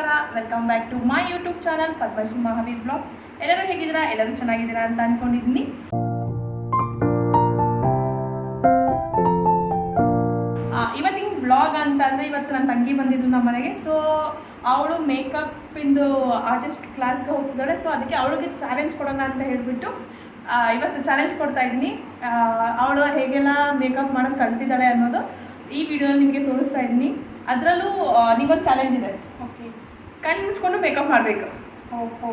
ನಮಸ್ಕಾರ. Welcome back to my YouTube channel Padmashree Mahaveer blogs ಎಲ್ಲರೂ ಹೇಗಿದ್ದೀರಾ? ಎಲ್ಲರೂ ಚೆನ್ನಾಗಿದ್ದೀರಾ ಅಂತ ಅನ್ಕೊಂಡಿದ್ದೀನಿ. ಇವತ್ತಿನ ಬ್ಲಾಗ್ ಅಂತ ಅಂದ್ರೆ ಇವತ್ತು ನನ್ನ ತಂಗಿ ಬಂದಿದ್ದು ನಮ್ಮ ಮನೆಗೆ. ಸೊ ಅವಳು ಮೇಕಪ್ ಇಂದು ಆರ್ಟಿಸ್ಟ್ ಕ್ಲಾಸ್ಗೆ ಹೋಗ್ತಿದ್ದಾಳೆ. ಸೊ ಅದಕ್ಕೆ ಅವಳಿಗೆ ಚಾಲೆಂಜ್ ಕೊಡೋಣ ಅಂತ ಹೇಳಿಬಿಟ್ಟು ಇವತ್ತು ಚಾಲೆಂಜ್ ಕೊಡ್ತಾ ಇದ್ದೀನಿ. ಅವಳು ಹೇಗೆಲ್ಲ ಮೇಕಪ್ ಮಾಡೋದು ಕಲ್ತಿದ್ದಾಳೆ ಅನ್ನೋದು ಈ ವಿಡಿಯೋದಲ್ಲಿ ನಿಮಗೆ ತೋರಿಸ್ತಾ ಇದ್ದೀನಿ. ಅದರಲ್ಲೂ ನಿಗೊಂದು ಚಾಲೆಂಜ್ ಇದೆ. ಕಣ್ಣು ಮುಚ್ಕೊಂಡು ಮೇಕಪ್ ಮಾಡಬೇಕು ಹೋ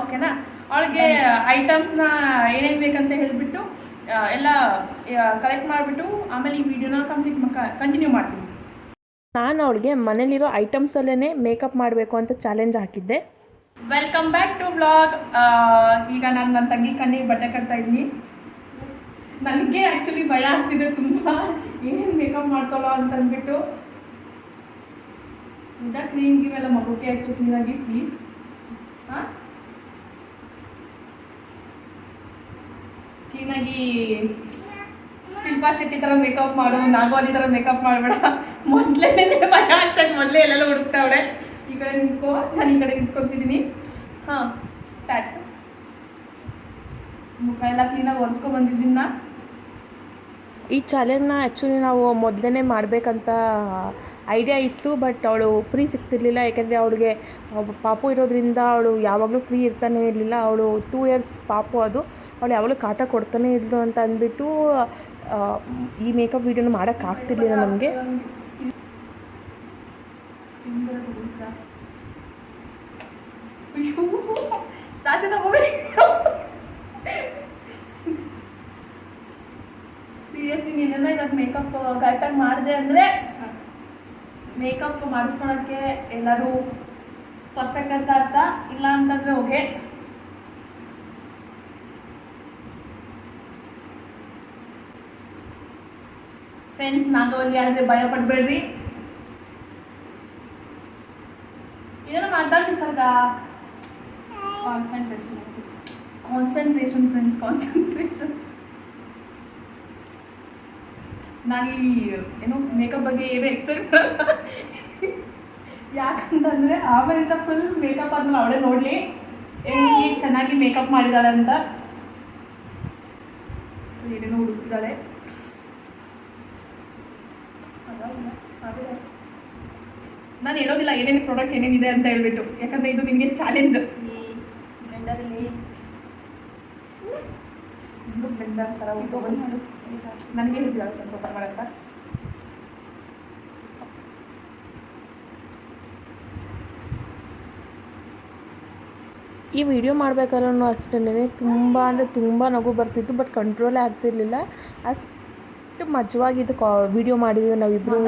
ಓಕೆನಾ ಅವಳಿಗೆ ಐಟಮ್ಸ್ನ ಏನೇನು ಬೇಕಂತ ಹೇಳಿಬಿಟ್ಟು ಎಲ್ಲ ಕಲೆಕ್ಟ್ ಮಾಡಿಬಿಟ್ಟು ಆಮೇಲೆ ಈ ವಿಡಿಯೋನ ಕಂಪ್ಲೀಟ್ ಕಂಟಿನ್ಯೂ ಮಾಡ್ತೀನಿ. ನಾನು ಅವಳಿಗೆ ಮನೇಲಿರೋ ಐಟಮ್ಸಲ್ಲೇ ಮೇಕಪ್ ಮಾಡಬೇಕು ಅಂತ ಚಾಲೆಂಜ್ ಹಾಕಿದ್ದೆ. ವೆಲ್ಕಮ್ ಬ್ಯಾಕ್ ಟು ಬ್ಲಾಗ್ ಈಗ ನಾನು ನನ್ನ ತಂಗಿ ಕಣ್ಣಿಗೆ ಬಟ್ಟೆ ಕಟ್ತಾ ಇದ್ದೀನಿ ನನಗೆ ಆ್ಯಕ್ಚುಲಿ ಭಯ ಆಗ್ತಿದೆ ತುಂಬ. ಏನೇನು ಮೇಕಪ್ ಮಾಡ್ತಾಳೋ ಅಂತ ಊಟ ಕ್ರೀಮ್ ಗಿವೆಲ್ಲ ಮಗುಕ್ಕೆ ಹಚ್ಚು ಕ್ಲೀನಾಗಿ ಪ್ಲೀಸ್ ಹಾಂ? ಕ್ಲೀನಾಗಿ ಶಿಲ್ಪಾ ಶೆಟ್ಟಿ ಥರ ಮೇಕಪ್ ಮಾಡು ನಾಗವಾಲಿ ಥರ ಮೇಕಪ್ ಮಾಡಬೇಡ. ಮೊದಲೇ ಭಯ ಆಗ್ತದೆ, ಮೊದಲೇ ಎಲ್ಲೆಲ್ಲ ಹುಡುಕ್ತಾವಳೆ ಈ ಕಡೆ ನಿಂತ್ಕೋ, ನಾನು ಈ ಕಡೆ ನಿಂತ್ಕೊತಿದ್ದೀನಿ. ಹಾಂ ಸ್ಟಾರ್ಟ್ ಮುಖ ಎಲ್ಲ ಕ್ಲೀನಾಗಿ ಒರೆಸ್ಕೊ ಬಂದಿದ್ದೀನಿ ನಾ. ಈ ಚಾಲೆಂಜ್ನ ಆ್ಯಕ್ಚುಲಿ ನಾವು ಮೊದಲೇ ಮಾಡಬೇಕಂತ ಐಡಿಯಾ ಇತ್ತು ಬಟ್ ಅವಳು ಫ್ರೀ ಸಿಗ್ತಿರ್ಲಿಲ್ಲ. ಯಾಕೆಂದರೆ ಅವಳಿಗೆ ಪಾಪು ಇರೋದ್ರಿಂದ ಅವಳು ಯಾವಾಗಲೂ ಫ್ರೀ ಇರ್ತಾನೆ ಇರಲಿಲ್ಲ. ಅವಳು ಟೂ ಇಯರ್ಸ್ ಪಾಪು ಅದು. ಅವಳು ಯಾವಾಗಲೂ ಕಾಟ ಕೊಡ್ತಾನೆ ಇದ್ಲು ಅಂತ ಅಂದ್ಬಿಟ್ಟು ಈ ಮೇಕಪ್ ವೀಡಿಯೋನ ಮಾಡೋಕ್ಕಾಗ್ತಿರ್ಲಿಲ್ಲ ನಮಗೆ ಜಾಸ್ತಿ ತಗೋಬೇಡಿ ಸೀರಿಯಸ್ಲಿ ನೀನೆಲ್ಲ ಇವತ್ತು ಮೇಕಪ್ ಕರೆಕ್ಟಾಗಿ ಮಾಡಿದೆ ಅಂದರೆ, ಮೇಕಪ್ ಮಾಡಿಸ್ಕೊಳಕ್ಕೆ ಎಲ್ಲರೂ ಪರ್ಫೆಕ್ಟ್ ಅಂತ ಅರ್ಥ. ಇಲ್ಲ ಅಂತಂದರೆ ಓಕೆ ಫ್ರೆಂಡ್ಸ್ ನಾಗವಲ್ಲಿ ಆದರೆ ಭಯ ಪಡಬೇಡ್ರಿ. ಏನೋ ಮಾತಾಡಿ ಸರ್ಗ ಕಾನ್ಸಂಟ್ರೇಷನ್ ಕಾನ್ಸಂಟ್ರೇಷನ್ ಫ್ರೆಂಡ್ಸ್ ಕಾನ್ಸಂಟ್ರೇಷನ್ ನಾನು ಏನು ಮೇಕಪ್ ಬಗ್ಗೆ ಏನೇ ಎಕ್ಸ್ಪ್ಲೇನ್ ಮಾಡಲ್ಲ. ಯಾಕಂತಂದರೆ ಆಮೇಲಿಂದ ಫುಲ್ ಮೇಕಪ್ ಆದ್ಮೇಲೆ ಅವಳೇ ನೋಡಲಿ. ಚೆನ್ನಾಗಿ ಮೇಕಪ್ ಮಾಡಿದಾಳೆ ಅಂತ. ಏನೇನೋ ಹುಡುಕಿದ್ದಾಳೆ ನಾನು ಹೇಳೋದಿಲ್ಲ, ಏನೇನು ಪ್ರಾಡಕ್ಟ್ ಏನೇನಿದೆ ಅಂತ ಹೇಳ್ಬಿಟ್ಟು. ಯಾಕಂದ್ರೆ ಇದು ನಿಮಗೆ ಚಾಲೆಂಜ್ ಇನ್ನೂ ಬ್ಲೆಂಡರ್ ಥರ ಇದು ಮಾಡು ನನಗೆ ಹೇಳಿದ್ದಾಳೆ ಸ್ವಲ್ಪ ಓಪನ್ ಮಾಡಂತ ಈ ವಿಡಿಯೋ ಮಾಡ್ಬೇಕಾದ್ರೂ ಅಷ್ಟೇ ತುಂಬ ಅಂದರೆ ತುಂಬ ನಗು ಬರ್ತಿತ್ತು ಬಟ್ ಕಂಟ್ರೋಲೇ ಆಗ್ತಿರ್ಲಿಲ್ಲ. ಅಷ್ಟು ಮಜವಾಗಿದ್ದು ಕಾ ವಿಡಿಯೋ ಮಾಡಿದ್ದೀವಿ ನಾವಿಬ್ಬರು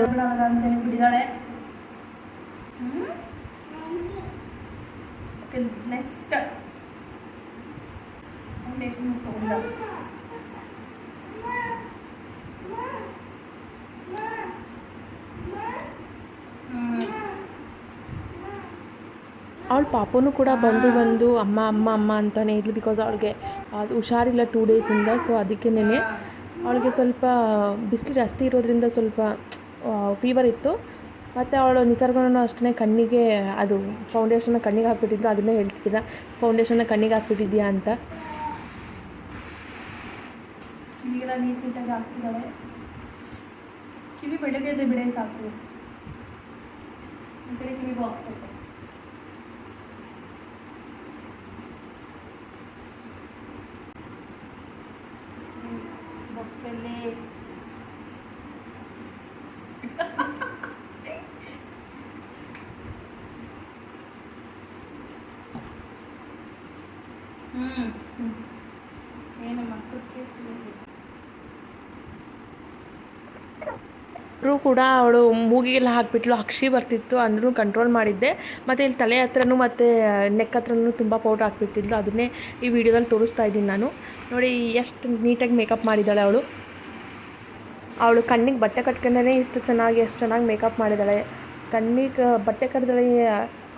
ನೆಕ್ಸ್ಟ್ ಫೌಂಡೇಶನ್ ತಗೊಂಡ ಅವಳ ಪಾಪನೂ ಕೂಡ ಬಂದು ಬಂದು ಅಮ್ಮ ಅಮ್ಮ ಅಮ್ಮ ಅಂತಾನೆ ಇದ್ಲು ಬಿಕಾಸ್ ಅವಳಿಗೆ ಅದು ಹುಷಾರಿಲ್ಲ ಟೂ ಡೇಸಿಂದ ಸೊ ಅದಕ್ಕೇನೆ ಅವಳಿಗೆ ಸ್ವಲ್ಪ ಬಿಸಿಲು ಜಾಸ್ತಿ ಇರೋದ್ರಿಂದ ಸ್ವಲ್ಪ ಫೀವರ್ ಇತ್ತು. ಮತ್ತು ಅವಳು ನಿಸರ್ಗನೂ ಅಷ್ಟೇ ಕಣ್ಣಿಗೆ, ಅದು ಫೌಂಡೇಶನ್ನ ಕಣ್ಣಿಗೆ ಹಾಕ್ಬಿಟ್ಟಿದ್ದು ಅದನ್ನೇ ಹೇಳ್ತಿದ್ದಿಲ್ಲ ಫೌಂಡೇಶನ್ನ ಕಣ್ಣಿಗೆ ಹಾಕ್ಬಿಟ್ಟಿದ್ಯಾ ಅಂತ. बीस मीटर के आसपास है किवी बेटे के बेड़े हिसाब से। बेटे किवी को ಕೂಡ ಅವಳು ಮೂಗಿಗೆಲ್ಲ ಹಾಕಿಬಿಟ್ಲು, ಅಕ್ಷಿ ಬರ್ತಿತ್ತು ಅಂದ್ರೂ ಕಂಟ್ರೋಲ್ ಮಾಡಿದ್ದೆ. ಮತ್ತು ಇಲ್ಲಿ ತಲೆ ಹತ್ರನೂ ಮತ್ತು ನೆಕ್ ಹತ್ರನೂ ತುಂಬ ಪೌಡ್ರ್ ಹಾಕ್ಬಿಟ್ಟಿದ್ಲು. ಅದನ್ನೇ ಈ ವಿಡಿಯೋದಲ್ಲಿ ತೋರಿಸ್ತಾ ಇದ್ದೀನಿ ನಾನು. ನೋಡಿ, ಎಷ್ಟು ನೀಟಾಗಿ ಮೇಕಪ್ ಮಾಡಿದ್ದಾಳೆ ಅವಳು. ಅವಳು ಕಣ್ಣಿಗೆ ಬಟ್ಟೆ ಕಟ್ಕೊಂಡೇ ಇಷ್ಟು ಚೆನ್ನಾಗಿ, ಎಷ್ಟು ಚೆನ್ನಾಗಿ ಮೇಕಪ್ ಮಾಡಿದ್ದಾಳೆ. ಕಣ್ಣಿಗೆ ಬಟ್ಟೆ ಕಟ್ಟಿದಾಳೆ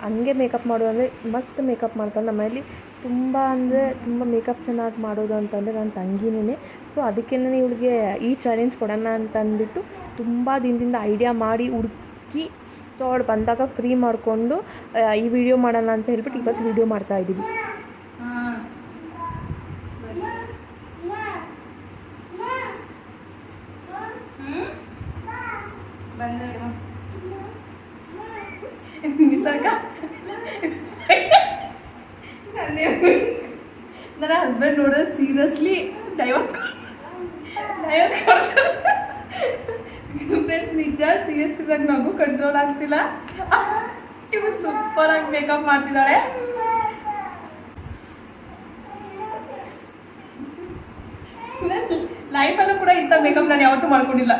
ಹಂಗೆ ಮೇಕಪ್ ಮಾಡೋದು ಅಂದರೆ ಮಸ್ತ್ ಮೇಕಪ್ ಮಾಡ್ತಾಳೆ. ನಮ್ಮ ಮನೇಲಿ ತುಂಬ ಅಂದರೆ ತುಂಬ ಮೇಕಪ್ ಚೆನ್ನಾಗಿ ಮಾಡೋದು ಅಂತಂದರೆ ನನ್ನ ತಂಗಿನೇ ಸೊ ಅದಕ್ಕೇ ಇವಳಿಗೆ ಈ ಚಾಲೆಂಜ್ ಕೊಡೋಣ ಅಂತ ಅಂದ್ಬಿಟ್ಟು ತುಂಬ ದಿನದಿಂದ ಐಡಿಯಾ ಮಾಡಿ ಹುಡುಕಿ, ಸೊ, ಅವಳು ಬಂದಾಗ ಫ್ರೀ ಮಾಡಿಕೊಂಡು ಈ ವಿಡಿಯೋ ಮಾಡೋಣ ಅಂತ ಹೇಳ್ಬಿಟ್ಟು ಇವತ್ತು ವಿಡಿಯೋ ಮಾಡ್ತಾ ಹ್ಞೂ ಬಂದೆ ಇಡು. ನಿಸರ್ಗ ನನ್ನ ಹಸ್ಬೆಂಡ್ ನೋಡಿದ್ರೆ ಸೀರಿಯಸ್ಲಿ ಡೈವರ್ಸ್ ಡೈವರ್ಸ್ ಫ್ರೆಂಡ್ಸ್ ನಿಜ ಸೀರಿಯಸ್ಲಿ ನಗು ಕಂಟ್ರೋಲ್ ಆಗ್ತಿಲ್ಲ. ಇವು ಸೂಪರ್ ಆಗಿ ಮೇಕಪ್ ಮಾಡ್ತಿದ್ದಾಳೆ ಲೈಫಲ್ಲೂ ಕೂಡ ಇಂಥ ಮೇಕಪ್ ನಾನು ಯಾವತ್ತೂ ಮಾಡ್ಕೊಂಡಿಲ್ಲ.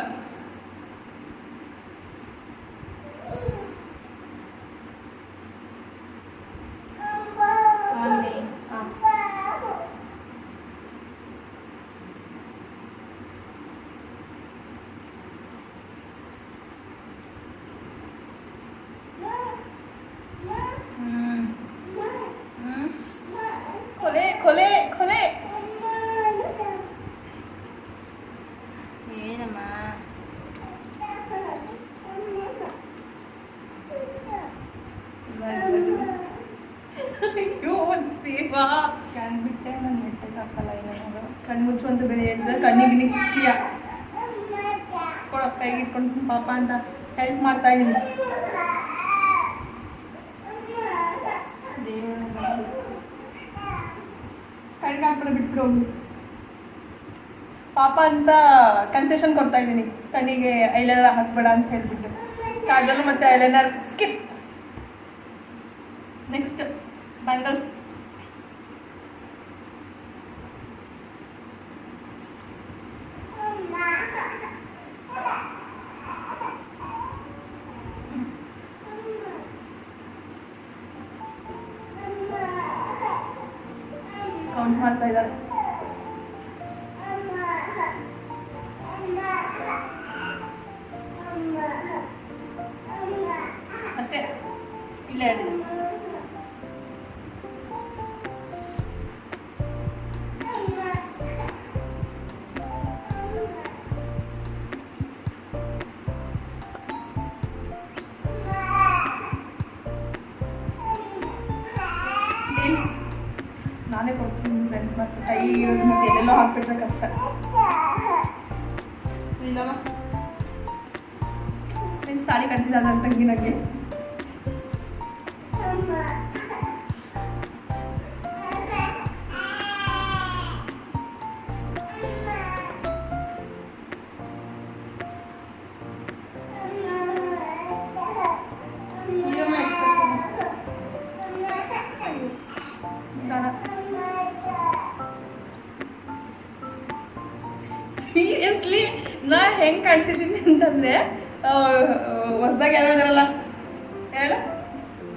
ಅಯ್ಯೋ, ದೇವಾ. ಕಂಡ್ಬಿಟ್ಟೆ ನಾನು ನೆಟ್ಟಗೆ ಹಾಕಲ್ಲ ಇಲ್ಲ ನೋಡು ಕಣ್ಮುಚ್ಚುವಂತ ಬೆಳೆ ಹೇಳಿದ್ರೆ ಕಣ್ಣಿಗೆ ನಿಚ್ಚಿಯ ಕೊಡ ಕೈಗೆ ಇಟ್ಕೊಂಡು ಪಾಪ ಅಂತ ಹೆಲ್ಪ್ ಮಾಡ್ತಾ ಇದ್ದೀನಿ ಕಣ್ಣಿಗೆ ಹಾಕ್ಬಿಡ ಬಿಟ್ಬಿಡು ಪಾಪ ಅಂತ ಕನ್ಸೆಷನ್ ಕೊಡ್ತಾ ಇದ್ದೀನಿ ಕಣ್ಣಿಗೆ ಐಲೈನರ್ ಹಾಕ್ಬೇಡ ಅಂತ ಹೇಳ್ಬಿಟ್ಟು ಕಾಜಲು ಮತ್ತೆ eyeliner skip next bangles count ಮಾಡ್ತಾ ಇದ್ದಾರೆ ಮತ್ತೆ ಕೈ ಇರೋದು ಮತ್ತೆ ಎಲ್ಲೆಲ್ಲೋ ಹಾಕ್ಬಿಟ್ರೆ ಕಷ್ಟ ಇಲ್ಲಮ್ಮ ಫ್ರೆಂಡ್ಸ್ ತಾಳಿ ಕಟ್ತಿದ್ದಾಳೆ ನನ್ನ ತಂಗಿ ನನಗೆ ಇಲ್ಲಮ್ಮ ಸೀರಿಯಸ್ಲಿ ನಾ ಹೆಂಗ್ ಕಾಣ್ತಿದ್ದೀನಿ ಅಂತಂದ್ರೆ ಹೊಸದಾಗ ಯಾರು ಇದಾರಲ್ಲ. ಹೇಳ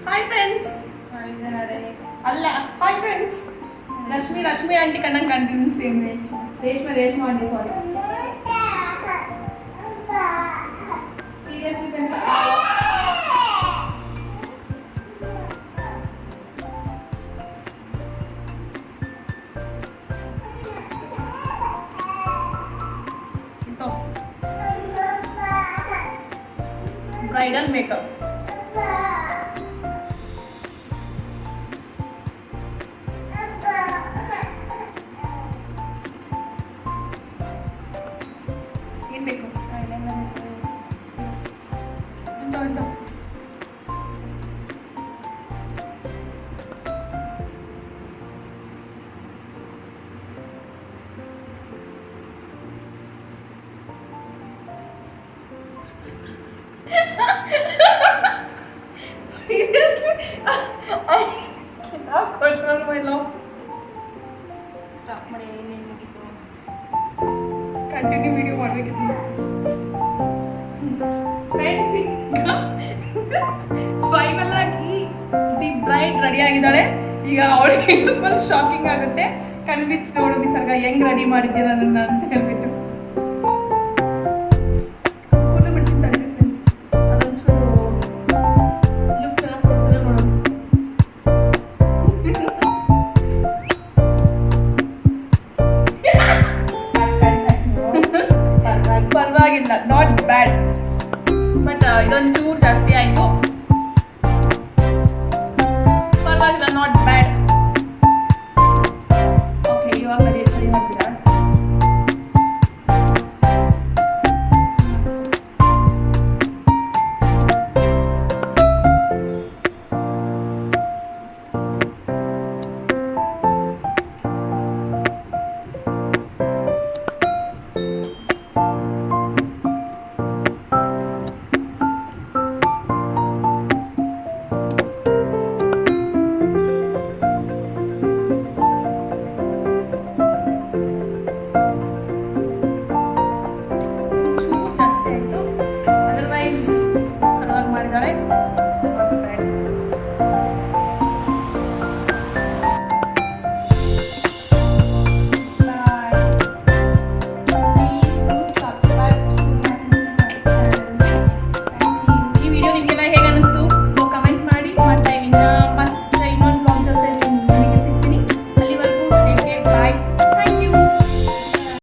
ಹಾಯ್ ಫ್ರೆಂಡ್ಸ್ ಅಲ್ಲ hi friends Rashmi Rashmi aunty ಕಣ್ಣಂಗೆ ಕಾಣ್ತಿದ್ದೀನಿ same Reshme Reshme Reshme aunty sorry seriously friends bridal makeup continue video ಮಾಡಬೇಕಿತ್ತು. ಫ್ರೆಂಡ್ಸ್ ಫೈನಲ್ ಆಗಿ ದಿ ಬ್ರೈಡ್ ರೆಡಿ ಆಗಿದ್ದಾಳೆ. ಈಗ ಅವಳಿಗೆ ಫುಲ್ ಶಾಕಿಂಗ್ ಆಗುತ್ತೆ. ಕಣ್ಬಿಚ್ಚಿ ನೋಡು, ನಿಸರ್ಗ ಹೆಂಗ್ ರೆಡಿ ಮಾಡಿದ್ದೀರ ನನ್ನ ಅಂತ ಹೇಳ್ಬಿಟ್ಟು